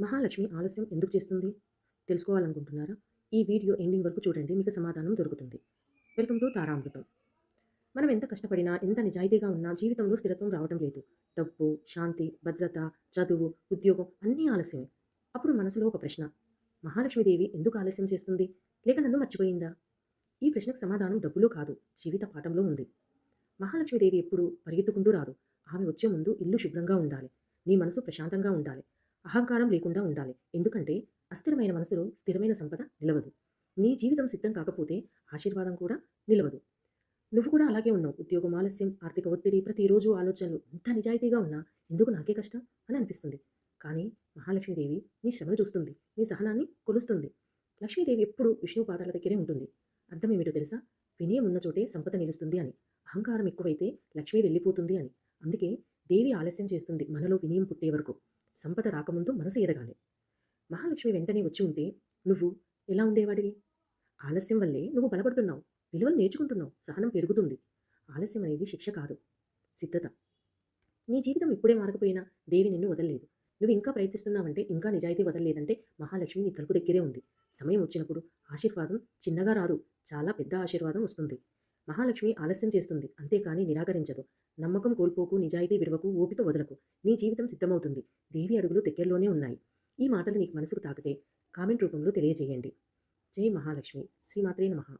మహాలక్ష్మి ఆలస్యం ఎందుకు చేస్తుంది? తెలుసుకోవాలనుకుంటున్నారా? ఈ వీడియో ఎండింగ్ వరకు చూడండి మీకు సమాధానం దొరుకుతుంది. Welcome to Taramrutham. మనం ఎంత కష్టపడినా ఎంత నిజాయితీగా ఉన్నా జీవితంలో స్థిరత్వం రావడం లేదు. డబ్బు శాంతి భద్రత చదువు ఉద్యోగం అన్నీ ఆలస్యమే. అప్పుడు మనసులో ఒక ప్రశ్న మహాలక్ష్మీదేవి ఎందుకు ఆలస్యం చేస్తుంది? లేక నన్ను మర్చిపోయిందా? ఈ ప్రశ్నకు సమాధానం డబ్బులో కాదు జీవిత పాఠంలో ఉంది. మహాలక్ష్మీదేవి ఎప్పుడు పరిగెత్తుకుంటూ రాదు. ఆమె వచ్చే ముందు ఇల్లు శుభ్రంగా ఉండాలి. నీ మనసు ప్రశాంతంగా ఉండాలి. అహంకారం లేకుండా ఉండాలి. ఎందుకంటే అస్థిరమైన మనసులో స్థిరమైన సంపద నిలవదు. నీ జీవితం సిద్ధం కాకపోతే ఆశీర్వాదం కూడా నిలవదు. నువ్వు కూడా అలాగే ఉన్నావు. ఉద్యోగం ఆలస్యం ఆర్థిక ఒత్తిడి ప్రతిరోజు ఆలోచనలు ఎంత నిజాయితీగా ఉన్నా ఎందుకు నాకే కష్టం అని అనిపిస్తుంది. కానీ మహాలక్ష్మీదేవి నీ శ్రమను చూస్తుంది. నీ సహనాన్ని కొలుస్తుంది. లక్ష్మీదేవి ఎప్పుడు విష్ణు పాదాల దగ్గరే ఉంటుంది. అర్థం ఏమిటో తెలుసా? వినయం ఉన్న చోటే సంపద నిలుస్తుంది అని. అహంకారం ఎక్కువైతే లక్ష్మి వెళ్ళిపోతుంది అని. అందుకే దేవి ఆలస్యం చేస్తుంది మనలో వినయం పుట్టే వరకు. సంపద రాకముందు మనసు ఎదగాలి. మహాలక్ష్మి వెంటనే వచ్చి ఉంటే నువ్వు ఎలా ఉండేవాడివి? ఆలస్యం వల్లే నువ్వు బలపడుతున్నావు విలువలు నేర్చుకుంటున్నావు సహనం పెరుగుతుంది. ఆలస్యం అనేది శిక్ష కాదు సిద్ధత. నీ జీవితం ఇప్పుడే మారకపోయినా దేవి నిన్ను వదలలేదు. నువ్వు ఇంకా ప్రయత్నిస్తున్నావంటే ఇంకా నిజాయితీ వదలలేదంటే మహాలక్ష్మి నీ తలుపు దగ్గరే ఉంది. సమయం వచ్చినప్పుడు ఆశీర్వాదం చిన్నగా రాదు చాలా పెద్ద ఆశీర్వాదం వస్తుంది. మహాలక్ష్మి ఆలస్యం చేస్తుంది. అంతేకాని నిరాకరించదు. నమ్మకం కోల్పోకు నిజాయితీ విడవకు ఓపిక వదలకు. నీ జీవితం సిద్ధమవుతుంది. దేవి అడుగులు దగ్గరలోనే ఉన్నాయి. ఈ మాటలు నీకు మనసుకు తాకితే కామెంట్ రూపంలో తెలియజేయండి. జై మహాలక్ష్మి. శ్రీమాత్రే నమః.